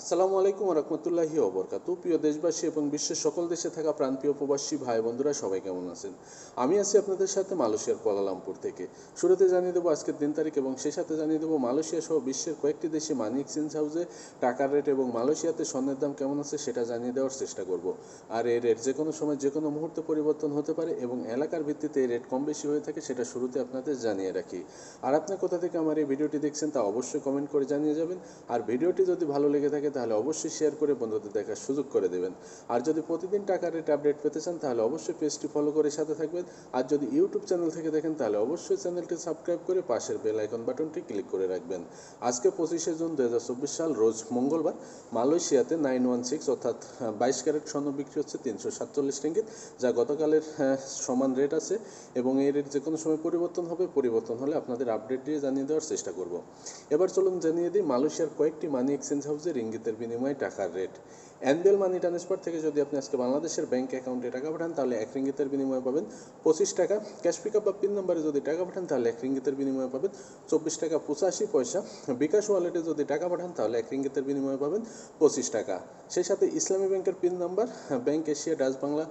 আসসালামু আলাইকুম রহমতুল্লাহি ওবরকাতু। প্রিয় দেশবাসী এবং বিশ্বের সকল দেশে থাকা প্রান্তীয় প্রবাসী ভাই বন্ধুরা, সবাই কেমন আছেন? আমি আছি আপনাদের সাথে মালয়েশিয়ার কুয়ালালামপুর থেকে। শুরুতে জানিয়ে দেবো আজকের দিন তারিখ এবং সেই সাথে জানিয়ে দেবো মালয়েশিয়া সহ বিশ্বের কয়েকটি দেশে মানি এক্সচেঞ্জ হাউসে টাকার রেট এবং মালয়েশিয়াতে স্বর্ণের দাম কেমন আছে সেটা জানিয়ে দেওয়ার চেষ্টা করব। আর এই রেট যে কোনো সময় যে কোনো মুহূর্তে পরিবর্তন হতে পারে এবং এলাকার ভিত্তিতে এই রেট কম বেশি হয়ে থাকে সেটা শুরুতে আপনাদের জানিয়ে রাখি। আর আপনি কোথা থেকে আমার এই ভিডিওটি দেখছেন তা অবশ্যই কমেন্ট করে জানিয়ে যাবেন। আর ভিডিওটি যদি ভালো লেগে থাকে তাহলে অবশ্যই শেয়ার করে বন্ধুদের দেখার সুযোগ করে দেবেন। আর যদি প্রতিদিন টাকার রেট আপডেট পেতে চান, তাহলে অবশ্যই পেজটি ফলো করে সাথে থাকবেন। আর যদি ইউটিউব চ্যানেল থেকে দেখেন, তাহলে অবশ্যই চ্যানেলটি সাবস্ক্রাইব করে পাশের বেল আইকন বাটনটি ক্লিক করে রাখবেন। আজকে পঁচিশে জুন দু হাজার চব্বিশ সাল, রোজ মঙ্গলবার, মালয়েশিয়াতে নাইন ওয়ান সিক্স অর্থাৎ বাইশ ক্যারেট স্বর্ণ বিক্রি হচ্ছে তিনশো সাতচল্লিশ রিঙ্গিত, যা গতকালের সমান রেট আছে এবং এই রেট যে কোনো সময় পরিবর্তন হবে, পরিবর্তন হলে আপনাদের আপডেট দিয়ে জানিয়ে দেওয়ার চেষ্টা করব। এবার চলুন জানিয়ে দিই, মালয়েশিয়ার কয়েকটি মানি এক্সচেঞ্জ হাউসে রিঙ্গিতের বিনিময়ে টাকার রেট অ্যানুয়াল মানি ট্রান্সফার থেকে যদি আপনি আজকে বাংলাদেশের ব্যাংক অ্যাকাউন্টে টাকা পাঠান, তাহলে এক রিঙ্গিতের বিনিময়ে পাবেন পঁচিশ টাকা। ক্যাশ পিক বা পিন নম্বরে যদি টাকা পাঠান, তাহলে এক রিঙ্গিতের বিনিময়ে পাবেন চব্বিশ টাকা পঁচাশি পয়সা। বিকাশ ওয়ালেটে যদি টাকা পাঠান, তাহলে এক রিঙ্গিতের বিনিময়ে পাবেন পঁচিশ টাকা। সেই সাথে ইসলামী ব্যাংকের PIN number bank Asia Dutch Bangla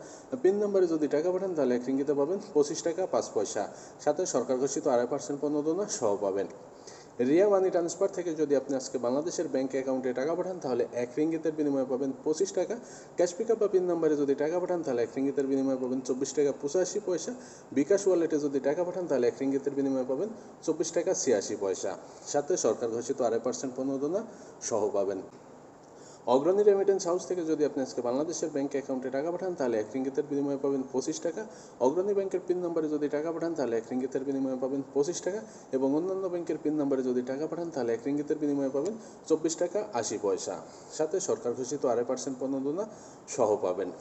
PIN নম্বরে যদি টাকা পাঠান, তাহলে এক রিঙ্গিতে পাবেন পঁচিশ টাকা পাঁচ পয়সা। সাথে সরকার ঘোষিত আড়াই পার্সেন্ট প্রণোদনা সহ পাবেন। রিয়া মানি ট্রান্সফার থেকে যদি আপনি আজকে বাংলাদেশের ব্যাংক অ্যাকাউন্টে টাকা পাঠান, তাহলে এক রিঙ্গিতের বিনিময়ে পাবেন পঁচিশ টাকা। ক্যাশ পিকআপ বা পিন নাম্বারে যদি টাকা পাঠান, তাহলে এক রিঙ্গিতের বিনিময়ে পাবেন চব্বিশ টাকা পঁচাশি পয়সা। বিকাশ ওয়ালেটে যদি টাকা পাঠান, তাহলে এক রিঙ্গিতের বিনিময়ে পাবেন চব্বিশ টাকা ছিয়াশি পয়সা। সাথে সরকার ঘোষিত আড়াই পার্সেন্ট প্রণোদনা সহ পাবেন। অগ্রণী রেমিটেন্স হাউস থেকে যদি আপনি আজকে বাংলাদেশের ব্যাংক অ্যাকাউন্টে টাকা পাঠান, তাহলে এক রিঙ্গিতের বিনিময়ে পাবেন পঁচিশ টাকা। অগ্রণী ব্যাংকের পিন নম্বরে যদি টাকা পাঠান, তাহলে এক রিঙ্গিতের বিনিময়ে পাবেন পঁচিশ টাকা। এবং অন্যান্য ব্যাংকের পিন নম্বরে যদি টাকা পাঠান, তাহলে এক রিঙ্গিতের বিনিময়ে পাবেন চব্বিশ টাকা আশি পয়সা। সাথে সরকার ঘোষিত আড়াই পার্সেন্ট পণ্য সহ পাবেন।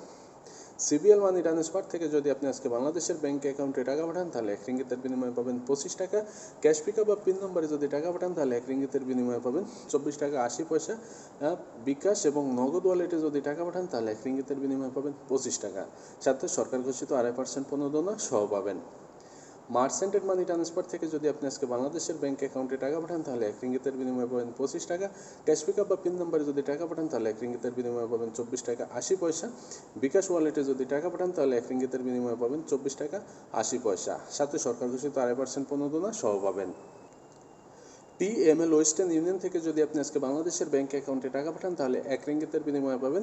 সিবিএল মানি ট্রান্সফার থেকে যদি আপনি আজকে বাংলাদেশের ব্যাংক অ্যাকাউন্টে টাকা পাঠান, তাহলে এক রিঙ্গিতের বিনিময়ে পাবেন পঁচিশ টাকা। ক্যাশ পিকআপ বা পিন নম্বরে যদি টাকা পাঠান, তাহলে এক রিঙ্গিতের বিনিময়ে পাবেন চব্বিশ টাকা আশি পয়সা। বিকাশ এবং নগদ ওয়ালেটে যদি টাকা পাঠান, তাহলে এক রিঙ্গিতের বিনিময়ে পাবেন পঁচিশ টাকা। সাথে সরকার ঘোষিত আড়াই পার্সেন্ট প্রণোদনা সহ পাবেন। মার্সেন্টেড মানি ট্রান্সফার থেকে যদি আপনি আজকে বাংলাদেশের ব্যাঙ্ক অ্যাকাউন্টে টাকা পাঠান, তাহলে এক রিঙ্গিতের বিনিময়ে পাবেন পঁচিশ টাকা। ক্যাশ পিকআপ বা পিন নম্বরে যদি টাকা পাঠান, তাহলে এক রিঙ্গিতের বিনিময়ে পাবেন চব্বিশ টাকা আশি পয়সা। বিকাশ ওয়ালেটে যদি টাকা পাঠান, তাহলে এক রিঙ্গিতের বিনিময়ে পাবেন চব্বিশ টাকা আশি পয়সা। সাথে সরকার ঘোষিত আড়াই পার্সেন্ট প্রণোদনা সহ পাবেন। T M L Western Union থেকে যদি আপনি আজকে বাংলাদেশের ব্যাংক অ্যাকাউন্টে টাকা পাঠান, তাহলে এক রিঙ্গিতের বিনিময়ে পাবেন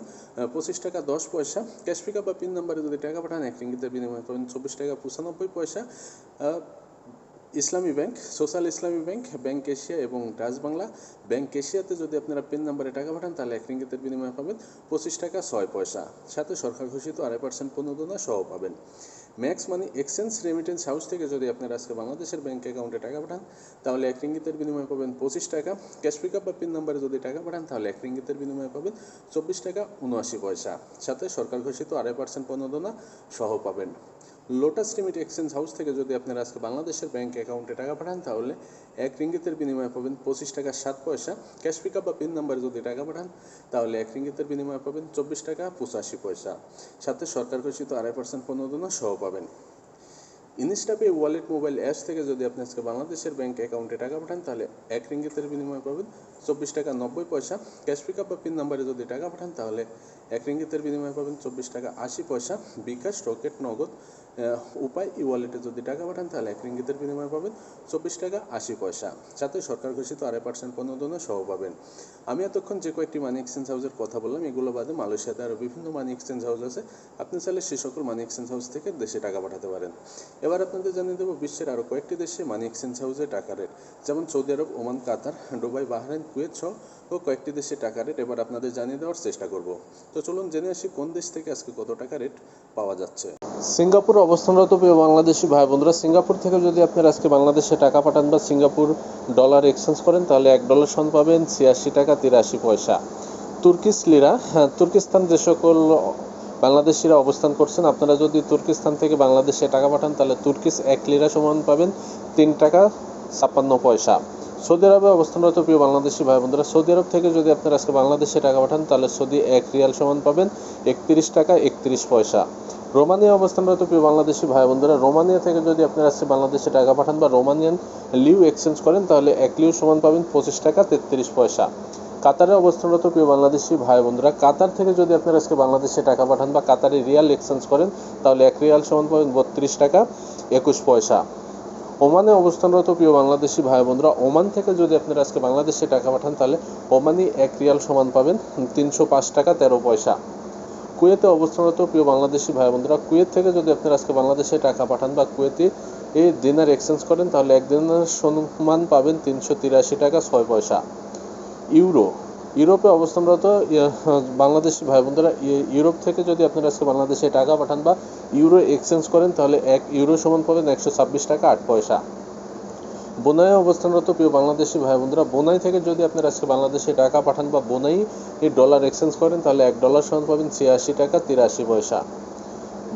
পঁচিশ টাকা দশ পয়সা। ক্যাশ পিকআপ বা পিন নাম্বারে যদি টাকা পাঠান, এক রিঙ্গিতের বিনিময়ে পাবেন চব্বিশ টাকা পঁচানব্বই পয়সা। Islami bank, social Islami bank bank Asia এবং ডাচ বাংলা। ব্যাংক এশিয়াতে যদি আপনারা পিন নাম্বারে টাকা পাঠান, তাহলে এক রিঙ্গিতের বিনিময়ে পাবেন পঁচিশ টাকা ছয় পয়সা। সাথে সরকার ঘোষিত আড়াই পার্সেন্ট প্রণোদনা সহ পাবেন। Max Money exchange remittance house থেকে যদি আপনারা আজকে বাংলাদেশের ব্যাংক অ্যাকাউন্টে টাকা পাঠান, তাহলে এক রিঙ্গিতের বিনিময়ে পাবেন পঁচিশ টাকা। ক্যাশ পিকআপ বা পিন নাম্বারে যদি টাকা পাঠান, তাহলে এক রিঙ্গিতের বিনিময়ে পাবেন চব্বিশ টাকা উনআশি পয়সা। সাথে সরকার ঘোষিত আড়াই পার্সেন্ট প্রণোদনা সহ পাবেন। লোটাস রিমিট এক্সচেঞ্জ হাউস থেকে যদি আপনারা আজকে বাংলাদেশের ব্যাংক অ্যাকাউন্টে টাকা পাঠান, তাহলে এক রিঙ্গিতের বিনিময়ে পাবেন পঁচিশ টাকা সাত পয়সা। ক্যাশ পিকআপ বা পিন নাম্বারে যদি টাকা পাঠান, তাহলে এক রিঙ্গিতের বিনিময়ে পাবেন চব্বিশ টাকা পঁচাশি পয়সা। সাথে সরকার ঘোষিত আড়াই পার্সেন্ট প্রণোদনা সহ পাবেন। ইনস্টাপে ওয়ালেট মোবাইল অ্যাপস থেকে যদি আপনি আজকে বাংলাদেশের ব্যাংক অ্যাকাউন্টে টাকা পাঠান, তাহলে এক রিঙ্গিতের বিনিময়ে পাবেন চব্বিশ টাকা নব্বই পয়সা। ক্যাশ পিকআপ বা পিন নাম্বারে যদি টাকা পাঠান, তাহলে এক রিঙ্গিতের বিনিময়ে পাবেন চব্বিশ টাকা আশি পয়সা। বিকাশ, রকেট, নগদ উপায় ই ওয়ালেটে যদি টাকা পাঠান, তাহলে এক রিঙ্গিতের বিনিময়ে পাবেন চব্বিশ টাকা আশি পয়সা। সাথে সরকার ঘোষিত আড়াই পার্সেন্ট প্রণোদনা সহ পাবেন। আমি এতক্ষণ যে কয়েকটি মানি এক্সচেঞ্জ হাউসের কথা বললাম, এগুলো বাদে মালয়েশিয়াতে আরও বিভিন্ন মানি এক্সচেঞ্জ হাউস আছে। আপনি চাইলে সে সকল মানি এক্সচেঞ্জ হাউস থেকে দেশে টাকা পাঠাতে পারেন। এবার আপনাদের জানিয়ে দেবো বিশ্বের আরও কয়েকটি দেশে মানি এক্সচেঞ্জ হাউসে টাকা রেট যেমন সৌদি আরব, ওমান, কাতার, দুবাই, বাহরাইন, কুয়েত সহ ও কয়েকটি দেশে টাকা রেট এবার আপনাদের জানিয়ে দেওয়ার চেষ্টা করব। তো চলুন জেনে আসি কোন দেশ থেকে আজকে কত টাকা রেট পাওয়া যাচ্ছে। সিঙ্গাপুর অবস্থানরত প্রিয় বাংলাদেশি ভাই বন্ধুরা সিঙ্গাপুর থেকে যদি আপনারা আজকে বাংলাদেশে টাকা পাঠান বা সিঙ্গাপুর ডলার এক্সচেঞ্জ করেন, তাহলে এক ডলার সন পাবেন ছিয়াশি টাকা তিরাশি পয়সা। তুর্কিশ লিরা হ্যাঁ তুর্কিস্তান যে সকল বাংলাদেশিরা অবস্থান করছেন, আপনারা যদি তুর্কিস্তান থেকে বাংলাদেশে টাকা পাঠান, তাহলে তুর্কিশ এক লিরা সমান পাবেন তিন টাকা ছাপ্পান্ন পয়সা। সৌদি আরবে অবস্থানরত প্রিয় বাংলাদেশি ভাই বন্ধুরা সৌদি আরব থেকে যদি আপনারা আজকে বাংলাদেশে টাকা পাঠান, তাহলে সৌদি এক রিয়াল সমান পাবেন একত্রিশ টাকা একত্রিশ পয়সা। রোমানিয়া অবস্থানরত প্রিয় বাংলাদেশি ভাই বন্ধুরা রোমানিয়া থেকে যদি আপনারা আজকে বাংলাদেশে টাকা পাঠান বা রোমানিয়ান লিউ এক্সচেঞ্জ করেন, তাহলে এক লিউ সমান পাবেন পঁচিশ টাকা তেত্রিশ পয়সা। কাতারে অবস্থানরত প্রিয় বাংলাদেশি ভাই বন্ধুরা কাতার থেকে যদি আপনারা আজকে বাংলাদেশে টাকা পাঠান বা কাতারে রিয়াল এক্সচেঞ্জ করেন, তাহলে এক রিয়াল সমান পাবেন বত্রিশ টাকা একুশ পয়সা। ওমানে অবস্থানরত প্রিয় বাংলাদেশি ভাই বন্ধুরা ওমান থেকে যদি আপনারা আজকে বাংলাদেশে টাকা পাঠান, তাহলে ওমানি এক রিয়াল সমান পাবেন তিনশো পাঁচ টাকা তেরো পয়সা। কুয়েতে অবস্থানরত প্রিয় বাংলাদেশি ভাই বন্ধুরা কুয়েত থেকে যদি আপনারা আজকে বাংলাদেশে টাকা পাঠান বা কুয়েতে এই দিনার এক্সচেঞ্জ করেন, তাহলে এক দিনের সমান পাবেন তিনশো তিরাশি টাকা ছয় পয়সা। ইউরো ইউরোপে অবস্থানরত ইয়ে, বাংলাদেশি ভাই বন্ধুরা ই- ইউরোপ থেকে যদি আপনারা আজকে বাংলাদেশে টাকা পাঠান বা ইউরো এক্সচেঞ্জ করেন তাহলে এক ইউরো সমান পাবেন একশো ছাব্বিশ টাকা আট পয়সা। বোনাই অবস্থানরত প্রিয় বাংলাদেশি ভাই বন্ধুরা বোনাই থেকে যদি আপনারা আজকে বাংলাদেশে টাকা পাঠান বা বোনাই ডলার এক্সচেঞ্জ করেন তাহলে এক ডলার সমান পাবেন ছিয়াশি টাকা তিরাশি পয়সা।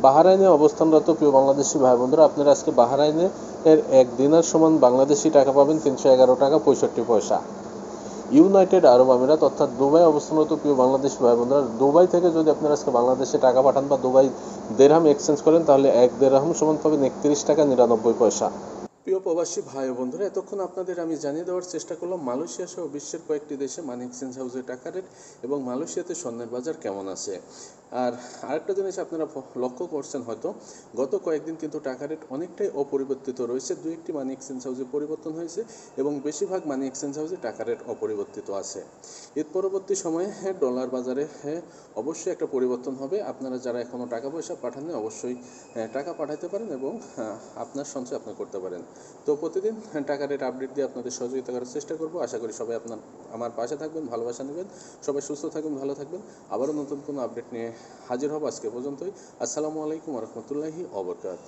বাহারাইনে অবস্থানরত প্রিয় বাংলাদেশি ভাই বন্ধুরা আপনারা আজকে বাহারাইনে এর এক দিনার সমান বাংলাদেশি টাকা পাবেন তিনশো এগারো টাকা পঁয়ষট্টি পয়সা। ইউনাইটেড আরব আমিরাত, অর্থাৎ দুবাই অবস্থানরত প্রিয় বাংলাদেশ ভাই বন্ধুরা দুবাই থেকে যদি আপনারা আজকে বাংলাদেশে টাকা পাঠান বা দুবাই দেড়হাম এক্সচেঞ্জ করেন, তাহলে এক দেড়হাম সমান পাবেন একত্রিশ টাকা নিরানব্বই পয়সা। প্রিয় প্রবাসী ভাই বন্ধুরা এতক্ষণ আপনাদের আমি জানিয়ে দেওয়ার চেষ্টা করলাম মালয়েশিয়া সহ বিশ্বের কয়েকটি দেশে মানি এক্সচেঞ্জ হাউসে টাকা রেট এবং মালয়েশিয়াতে স্বর্ণের বাজার কেমন আছে। আর আরেকটা জিনিস আপনারা লক্ষ্য করছেন হয়তো গত কয়েকদিন কিন্তু টাকা রেট অনেকটাই অপরিবর্তিত রয়েছে দু একটি মানি এক্সচেঞ্জ হাউসে পরিবর্তন হয়েছে এবং বেশিরভাগ মানি এক্সচেঞ্জ হাউসে টাকা রেট অপরিবর্তিত আছে। ঈদ পরবর্তী সময়ে হ্যাঁ, ডলার বাজারে হ্যাঁ, অবশ্যই একটা পরিবর্তন হবে। আপনারা যারা এখনও টাকা পয়সা পাঠান নাই, অবশ্যই হ্যাঁ, টাকা পাঠাতে পারেন এবং হ্যাঁ, আপনার সঞ্চয় আপনি করতে পারেন। তো প্রতিদিন টাকা রেট আপডেট দিয়ে আপনাদের সহযোগিতা করার চেষ্টা করব। আশা করি সবাই আপনার, আমার পাশে থাকবেন, ভালোবাসা নেবেন, সবাই সুস্থ থাকবেন ভালো থাকবেন। আবারও নতুন কোনো আপডেট নিয়ে হাজির হব আজকে পর্যন্তই। আসসালামু আলাইকুম রহমতুল্লাহি অবরকাত